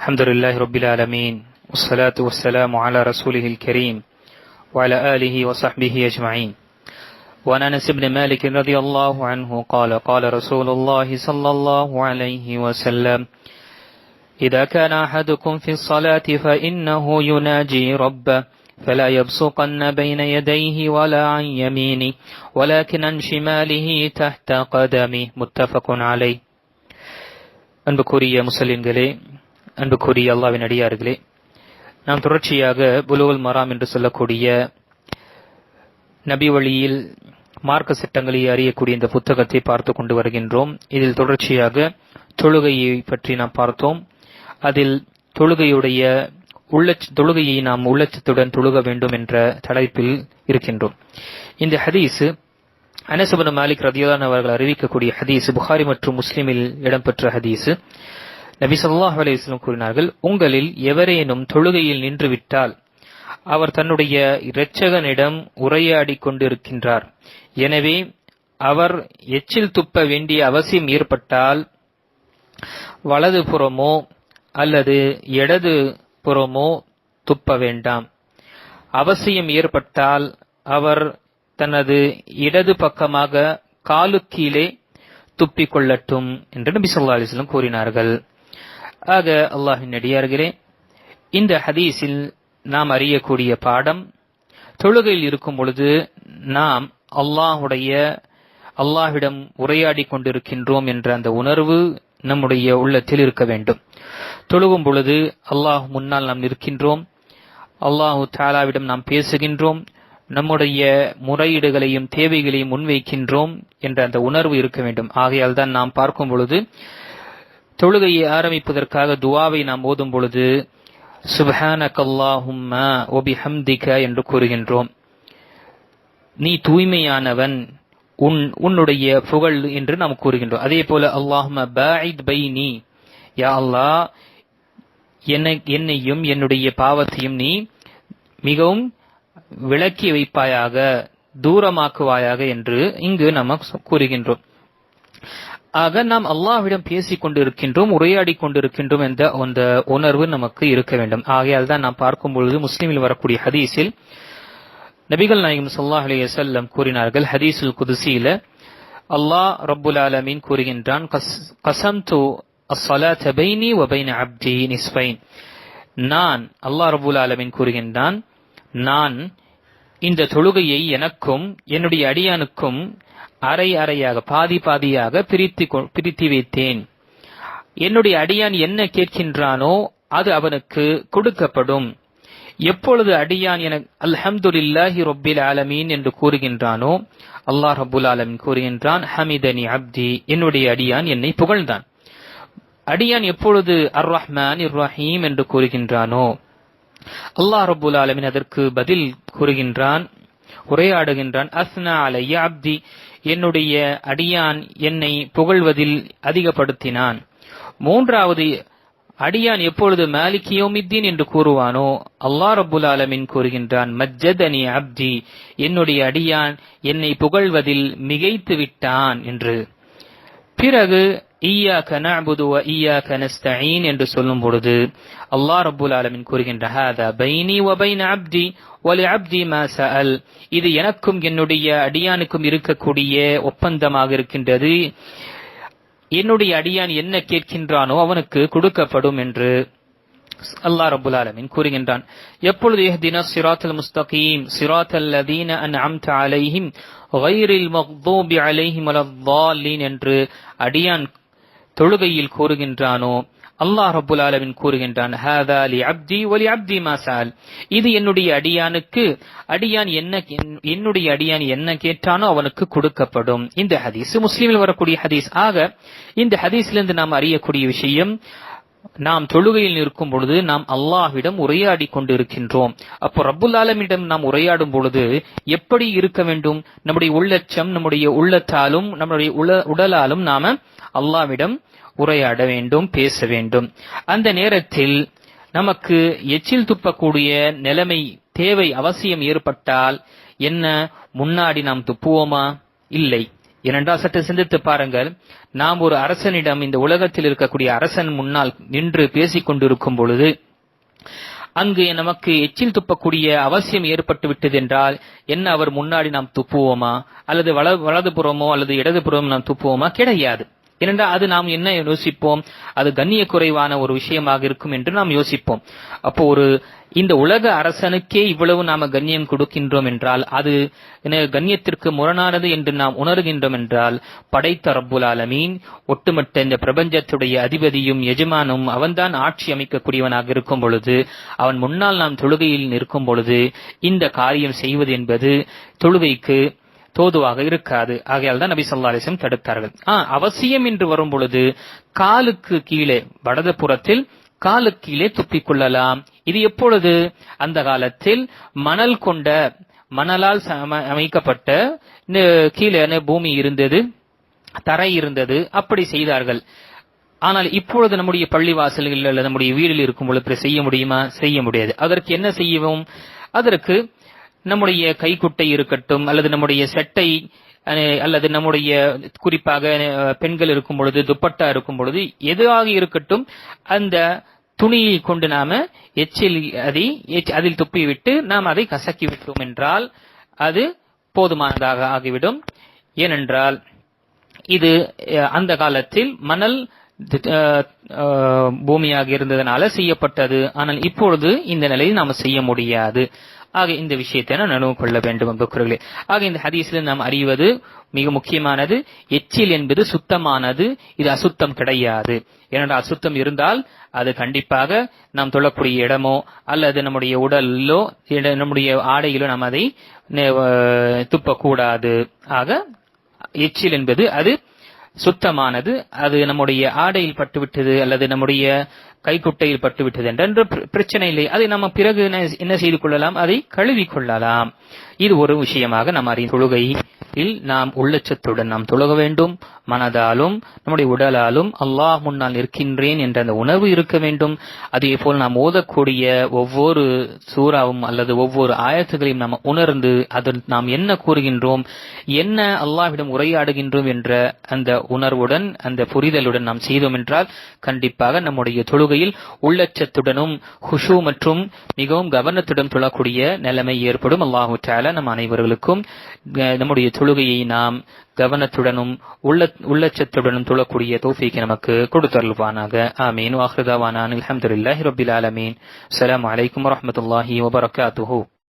الحمد لله رب العالمين والصلاة والسلام على رسوله الكريم وعلى آله وصحبه أجمعين وعن أنس بن مالك رضي الله عنه قال قال رسول الله صلى الله عليه وسلم إذا كان أحدكم في الصلاة فإنه يناجي ربه فلا يبصقن بين يديه ولا عن يمينه ولكن عن شماله تحت قدمه متفق عليه அன்புக்குரிய முஸ்லிம்களே அன்புக்குரிய அல்லாவின் அடியார்களே நாம் தொடர்ச்சியாக புலுவல் மராம் என்று சொல்லக்கூடிய நபி வழியில் மார்க்க சட்டங்களை அறியக்கூடிய இந்த புத்தகத்தை பார்த்து கொண்டு வருகின்றோம். இதில் தொடர்ச்சியாக தொழுகையை பற்றி நாம் பார்த்தோம். அதில் தொழுகையுடைய உள்ளச்ச தொழுகையை நாம் உள்ளச்சத்துடன் தொழுக வேண்டும் என்ற தலைப்பில் இருக்கின்றோம். இந்த ஹதீஸ் அனசபன மாலிக் ரதியான் அவர்கள் அறிவிக்கக்கூடிய ஹதீஸ் புகாரி மற்றும் முஸ்லிமில் இடம்பெற்ற ஹதீஸ். நபி சொல்லாஹ் அலையம் கூறினார்கள் உங்களில் எவரேனும் தொழுகையில் நின்றுவிட்டால் அவர் தன்னுடைய இரட்சகனிடம் உரையாடி கொண்டிருக்கின்றார். எனவே அவர் எச்சில் துப்ப வேண்டிய அவசியம் ஏற்பட்டால் வலது புறமோ அல்லது இடது புறமோ துப்ப வேண்டாம். அவசியம் ஏற்பட்டால் அவர் தனது இடது பக்கமாக காலுக்கீழே துப்பிக் கொள்ளட்டும் என்று நபி சொல்லா அலிஸ்லம் கூறினார்கள். ஆக அல்லாஹின் அடியார்களே இந்த ஹதீஸில் நாம் அறியக்கூடிய பாடம் தொழுகையில் இருக்கும் பொழுது நாம் அல்லாஹுடைய அல்லாஹ்விடம் உரையாடி கொண்டிருக்கின்றோம் என்ற அந்த உணர்வு நம்முடைய உள்ளத்தில் இருக்க வேண்டும். தொழுகும் பொழுது அல்லாஹ் முன்னால் நாம் நிற்கின்றோம் அல்லாஹு தாலாவிடம் நாம் பேசுகின்றோம் நம்முடைய முறையீடுகளையும் தேவைகளையும் முன்வைக்கின்றோம் என்ற அந்த உணர்வு இருக்க வேண்டும். ஆகையால் தான் நாம் பார்க்கும் பொழுது தொழுகையை ஆரம்பிப்பதற்காக துவாவை நாம் ஓதும் பொழுது சுபஹானகல்லாஹும்ம ஒபிஹம்திக என்று கூறுகின்றோம். நீ தூய்மையானவன் உன் உன்னுடைய புகழ் என்று நாம் கூறுகின்றோம். அதே போல அல்லாஹும பாயித் நீ யா அல்லாஹ் என்னை என்னையும் என்னுடைய பாவத்தையும் நீ மிகவும் விளக்கி வைப்பாயாக தூரமாக்குவாயாக என்று இங்கு நாம் கூறுகின்றோம். ஆக நாம் அல்லாஹ்விடம் பேசிக் கொண்டிருக்கின்றோம் உரையாடி கொண்டிருக்கின்றோம் என்ற அந்த உணர்வு நமக்கு இருக்க வேண்டும். ஆகையால் தான் நாம் பார்க்கும் பொழுது முஸ்லீமில் வரக்கூடிய ஹதீஸில் நபிகள் நாயகம் சல்லாஹ் அலி செல்லம் கூறினார்கள் ஹதீஸுல் குதுசியில அல்லாஹ் ரப்புல் ஆலமீன் கூறுகின்றான் கசம் து அஸ்ஸலாத் பைனி வ பைன அப்தி நிஸ்பைன் நான் அல்லாஹ் ரப்புல் ஆலமீன் கூறுகின்றான் நான் இந்த தொழுகையை எனக்கும் என்னுடைய அடியானுக்கும் அரை அறையாக பாதி பாதியாக பிரித்து பிரித்து வைத்தேன். என்னுடைய அடியான் என்ன கேட்கின்றானோ அது அவனுக்கு கொடுக்கப்படும். எப்பொழுது அடியான் என அல்ஹம்துலில்லாஹி ரொப்பில் ஆலமீன் என்று கூறுகின்றானோ அல்லாஹ் ரபுல் ஆலமின் கூறுகின்றான் ஹமிதனி அப்தி என்னுடைய அடியான் என்னை புகழ்ந்தான். அடியான் எப்பொழுது அர் ரஹ்மான் இர் ரஹீம் என்று கூறுகின்றானோ அல்லாஹ் ரபுல் ஆலமின் அதற்கு பதில் கூறுகின்றான் உரையாடுகின்றான் அஸ்னா அலைய அப்தி. என்னுடைய அடியான் என்னை புகழ்வதில் அதிகப்படுத்தினான். மூன்றாவது அடியான் எப்பொழுது மாலிகியோமித்தீன் என்று கூறுவானோ அல்லா ரபுல் ஆலமின் கூறுகின்றான் மஜ்ஜதனி அப்தி. என்னுடைய அடியான் என்னை புகழ்வதில் மிகைத்து விட்டான் என்று. பிறகு ஈயாக்க நஅபுது வ ஈயாக்க நஸ்தஈன் என்று சொல்லும் பொழுது அல்லாஹ் ரப்பல் ஆலமின் கூறுகின்ற ஹாதா பைனி வ பைன அப்தி வ லிஅப்தி மா சஅல். இது எனக்கும் என்னுடைய அடியானுக்கும் இருக்கக்கூடிய ஒப்பந்தமாக இருக்கின்றது. என்னுடைய அடியான் என்ன கேட்கின்றானோ அவனுக்கு கொடுக்கப்படும் என்று அல்லா ரபுல் ஆலமின் கூறுகின்றான். எப்பொழுது இஹ்தின சிராத்தல் முஸ்தகீம் சிராத்தல் லதீன அன் அம்த அலைஹிம் ஒயிரில் மக்தூபி அலைஹி மலவாலின் என்று அடியான் தொழுகையில் கூறுகின்றானோ? அல்லாஹ் ரபுல் ஆலமின் கூறுகின்றான் ஹாதா அலி ஒலி அப்தி மாசால் இது என்னுடைய அடியானுக்கு அடியான் என்ன என்னுடைய அடியான் என்ன கேட்டானோ அவனுக்கு கொடுக்கப்படும். இந்த ஹதீஸ் முஸ்லீமில் வரக்கூடிய ஹதீஸ். ஆக இந்த ஹதீஸ்ல இருந்து நாம் அறியக்கூடிய விஷயம் நாம் தொழுகையில் நிற்கும் பொழுது நாம் அல்லாஹ்விடம் உரையாடி கொண்டிருக்கின்றோம். அப்போ ரப்புல் ஆலமிடம் நாம் உரையாடும் பொழுது எப்படி இருக்க வேண்டும்? நம்முடைய உள்ளச்சம் நம்முடைய உள்ளத்தாலும் நம்முடைய உடலாலும் நாம அல்லாவிடம் உரையாட வேண்டும் பேச வேண்டும். அந்த நேரத்தில் நமக்கு எச்சில் துப்பக்கூடிய நிலைமை தேவை அவசியம் ஏற்பட்டால் என்ன? முன்னாடி நாம் துப்புவோமா? இல்லை. ஏனென்றால் சற்று சிந்தித்து பாருங்கள். நாம் ஒரு அரசனிடம் இந்த உலகத்தில் இருக்கக்கூடிய அரசன் முன்னால் நின்று பேசிக் கொண்டிருக்கும் பொழுது அங்கு நமக்கு எச்சில் துப்பக்கூடிய அவசியம் ஏற்பட்டு விட்டது என்றால் என்ன அவர் முன்னாடி நாம் துப்புவோமா? அல்லது வல வலதுபுறமோ அல்லது இடதுபுறமோ நாம் துப்புவோமா? கிடையாது. ஏனென்றால் அது நாம் என்ன யோசிப்போம்? அது கண்ணிய குறைவான ஒரு விஷயமாக இருக்கும் என்று நாம் யோசிப்போம். அப்போ ஒரு இந்த உலக அரசனுக்கே இவ்வளவு நாம கண்ணியம் கொடுக்கின்றோம் என்றால் அது கண்ணியத்திற்கு முரணானது என்று நாம் உணர்கின்றோம் என்றால் படைத்த ரப்புல் ஆலமீன் ஒட்டுமொத்த இந்த பிரபஞ்சத்துடைய அதிபதியும் எஜமானும் அவன்தான் ஆட்சி அமைக்கக்கூடியவனாக இருக்கும் பொழுது அவன் முன்னால் நாம் தொழுகையில் நிற்கும் பொழுது இந்த காரியம் செய்வது என்பது தொழுகைக்கு தோதுவாக இருக்காது. ஆகையால் தான் நபி சொல்லா அலிசம் தடுத்தார்கள். ஆ அவசியம் என்று வரும் பொழுது காலுக்கு கீழே வடது புறத்தில் காலுக்கு கீழே துப்பிக் கொள்ளலாம். இது எப்பொழுது? அந்த காலத்தில் மணல் கொண்ட மணலால் அமைக்கப்பட்ட கீழே பூமி இருந்தது தரை இருந்தது அப்படி செய்தார்கள். ஆனால் இப்பொழுது நம்முடைய பள்ளி வாசல்களில் நம்முடைய வீடில் இருக்கும் பொழுது செய்ய முடியுமா? செய்ய முடியாது. அதற்கு என்ன செய்யவும்? அதற்கு நம்முடைய கைக்குட்டை இருக்கட்டும் அல்லது நம்முடைய செட்டை அல்லது நம்முடைய குறிப்பாக பெண்கள் இருக்கும் பொழுது துப்பட்டா இருக்கும் பொழுது எதுவாக இருக்கட்டும் அந்த துணியை கொண்டு நாம எச்சில் அதை அதில் துப்பிவிட்டு நாம் அதை கசக்கி விட்டோம் என்றால் அது போதுமானதாக ஆகிவிடும். ஏனென்றால் இது அந்த காலத்தில் மணல் பூமியாக இருந்ததனால செய்யப்பட்டது. ஆனால் இப்பொழுது இந்த நிலையில் நாம செய்ய முடியாது. ஆக இந்த விஷயத்தை நான் நினைவு கொள்ள வேண்டும் அன்புக்குறர்களே ஆக இந்த ஹதீஸில் நாம் அறிவது மிக முக்கியமானது எச்சில் என்பது சுத்தமானது இது அசுத்தம் கிடையாது. ஏனென்றால் அசுத்தம் இருந்தால் அது கண்டிப்பாக நாம் தொழக்கூடிய இடமோ அல்லது நம்முடைய உடலிலோ நம்முடைய ஆடையிலோ நாம் அதை துப்பக்கூடாது. ஆக எச்சில் என்பது அது சுத்தமானது அது நம்முடைய ஆடையில் பட்டுவிட்டது அல்லது நம்முடைய கைக்குட்டையில் பட்டுவிட்டது என்ற பிரச்சனை இல்லை. அதை நம்ம பிறகு என்ன செய்து கொள்ளலாம்? அதை கழுவி கொள்ளலாம். இது ஒரு விஷயமாக நாம் அறிந்த தொழுகையில் நாம் உள்ளச்சத்துடன் நாம் தொழுக வேண்டும். மனதாலும் நம்முடைய உடலாலும் அல்லாஹ் முன்னால் நிற்கின்றேன் என்ற அந்த உணர்வு இருக்க வேண்டும். அதே போல் நாம் ஓதக்கூடிய ஒவ்வொரு சூறாவும் அல்லது ஒவ்வொரு ஆயத்துகளையும் நாம் உணர்ந்து அதில் நாம் என்ன கூறுகின்றோம் என்ன அல்லாஹ்விடம் உரையாடுகின்றோம் என்ற அந்த உணர்வுடன் அந்த புரிதலுடன் நாம் செய்தோம் என்றால் கண்டிப்பாக நம்முடைய தொழுகையில் உள்ளச்சத்துடனும் ஹுஷு மற்றும் மிகவும் கவனத்துடன் தொழக்கூடிய நிலைமை ஏற்படும். அல்லாஹு தாலா நம் அனைவர்களுக்கும் நம்முடைய தொழுகையை நாம் கவனத்துடனும் உள்ள உள்ளச்சத்துடனும் தொழக்கூடிய தோஃபிக்கு நமக்கு கொடுத்தருள்வானாக. ஆமீன். வாஹ்ரதாவானான் அலமதுல்லாஹி ரபில் ஆலமீன். அலாம் வலைக்கம் வரமத்துல்லாஹி வபரகாத்துஹூ.